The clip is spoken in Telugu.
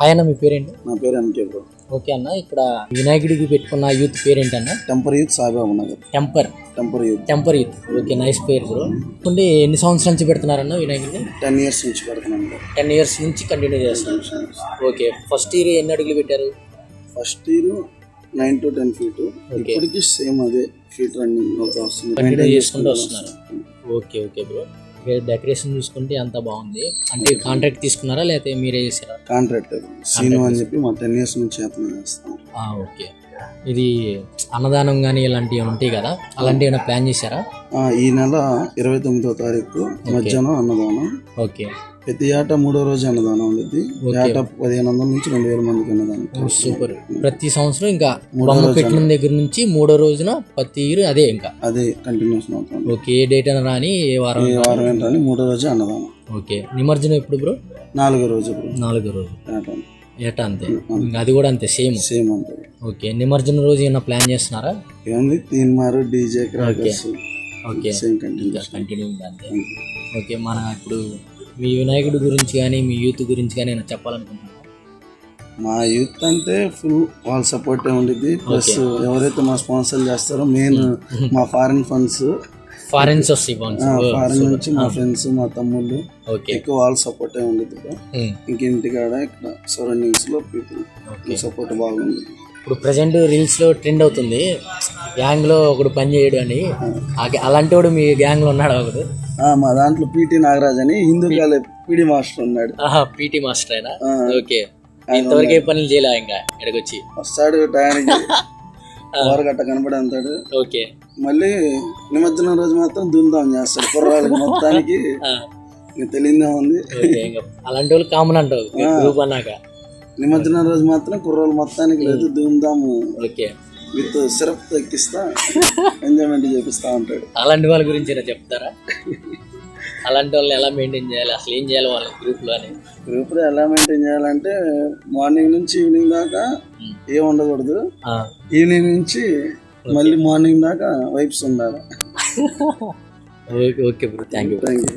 హాయ్ అన్న మీ పేరేంటి? నా పేరు ఎంకే బ్రో. ఓకే అన్న ఇక్కడ వినాయకుడికి పెట్టుకున్న యూత్ పేరేంటి అన్న temper youth Saibaba Nagar. Temper. Temper youth. Temper youth. Okay nice పేరు బ్రో. ఎన్ని సంవత్సరాల నుంచి పెడుతున్నారన్న వినాయకుడిని? టెన్ ఇయర్స్ నుంచి పెడుతున్నాను టెన్ ఇయర్స్ నుంచి కంటిన్యూ చేస్తున్నారు. ఓకే ఫస్ట్ ఇయర్ ఎన్ని అడుగులు పెట్టారు? First year nine to ten feet. ఇప్పటికి సేమ్ అదే ఫీట్ రన్నింగ్ వస్తుంది. కంటిన్యూ చేసుకుంటూ వస్తున్నారు. Okay okay bro. డెకరేషన్ చూసుకుంటే అంత బాగుంది. అంటే కాంట్రాక్ట్ తీసుకున్నారా లేకపోతే మీరే చేసారా కాంట్రాక్టర్ సీను అని చెప్పి మా టెన్ ఇయర్స్ నుంచి అతను చేస్తాం ఆ, ఓకే. ఇది అన్నదానం కానీ ఇలాంటివి ఉంటాయి కదా? అలాంటివి ఏమైనా ప్లాన్ చేశారా? ఈ నెల ఇరవై తొమ్మిదో తారీఖు మధ్యాహ్నం అన్నదానం. ఓకే. ప్రతి ఏట మూడో రోజు అన్నదానం ఉండేది ఏట పదిహేను వందల నుంచి రెండు వేల మందికి అన్నదానం. సూపర్. ప్రతి సంవత్సరం ఇంకా బొమ్మ పెట్టిన దగ్గర నుంచి మూడో రోజున ప్రతి ఇయర్ అదే ఇంకా? అదే కంటిన్యూషన్ అవుతుంది ఓకే ఏ డేట్ అని రాని ఏ వారం ఈ వారం ఏంటని మూడో రోజు అన్నదానం. ఓకే. నిమజ్జనం ఎప్పుడు బ్రో? నాలుగో రోజు నాలుగో రోజు. ఏట అంతే. ఇంకా అది కూడా అంతే సేమ్. సేమ్ అంతే. ఓకే. నిమజ్జనం రోజు ఏమైనా ప్లాన్ చేస్తున్నారా? ఏముంది? తీన్ మారు DJ okay. Same continue continue అంతే. ఓకే మన ఇప్పుడు మీ వినాయకుడి గురించి కానీ మీ యూత్ గురించి కానీ నేను చెప్పాలనుకుంటున్నాను మా యూత్ అంటే ఫుల్ వాళ్ళ సపోర్ట్ ఉండిద్ది. ప్లస్ ఎవరైతే మా స్పాన్సర్ చేస్తారో మెయిన్ మా ఫారిన్ ఫండ్స్ ఫారెన్స్ వస్తాయి ఫారిన్ నుంచి మా ఫ్రెండ్స్ మా తమ్ముళ్ళు. ఎక్కువ వాళ్ళ సపోర్ట్ ఉండిద్ది. Bro. ఉమ్. ఇంక ఇంటికాడ ఇక్కడ సరౌండింగ్స్లో పీపుల్ సపోర్ట్ బాగుంది. ఇప్పుడు ప్రజెంట్ రీల్స్లో ట్రెండ్ అవుతుంది. గ్యాంగ్లో ఒకడు పని చేయడు అని. అలాంటి వాడు మీ గ్యాంగ్లో ఉన్నాడు ఒకడు? ఆ, మా దాంట్లో పిటి నాగరాజ్ అని హిందూ కాలేజ్ పిడి మాస్టర్ ఉన్నాడు. పీటీ మాస్టర్ అయినా. ఓకే. ఇంతవరకు ఏ పనులు చేయలే ఇంకా ఇక్కడికి వచ్చి వస్తాడు టయానికి. ఓరగట్ట కనబడి అంతాడు ఓకే. మళ్ళీ నిమజ్జనం రోజు మాత్రం ధూమ్ధాం చేస్తాడు కుర్రాళ్ళకి మొత్తానికి. తెలియదే ఉంది. అలాంటి వాళ్ళు కామన్ అంటావు. గ్రూప్ అన్నాక. నిమజ్జనం రోజు మాత్రం కుర్రోళ్ళు మొత్తానికి లేదు ధూమ్ధాము. ఓకే. విత్ సిరప్ ఎక్కిస్తా ఎంజాయ్మెంట్ చేపిస్తా ఉంటాడు. అలాంటి వాళ్ళ గురించి చెప్తారా? అలాంటి వాళ్ళని ఎలా మెయింటైన్ చేయాలి? అసలు ఏం చేయాలి వాళ్ళ గ్రూప్లో అని గ్రూప్లో ఎలా మెయింటైన్ చేయాలంటే మార్నింగ్ నుంచి ఈవినింగ్ దాకా ఏం ఉండకూడదు. ఈవినింగ్ నుంచి మళ్ళీ మార్నింగ్ దాకా వైబ్స్ ఉండాలి. Okay okay bro thank you thank you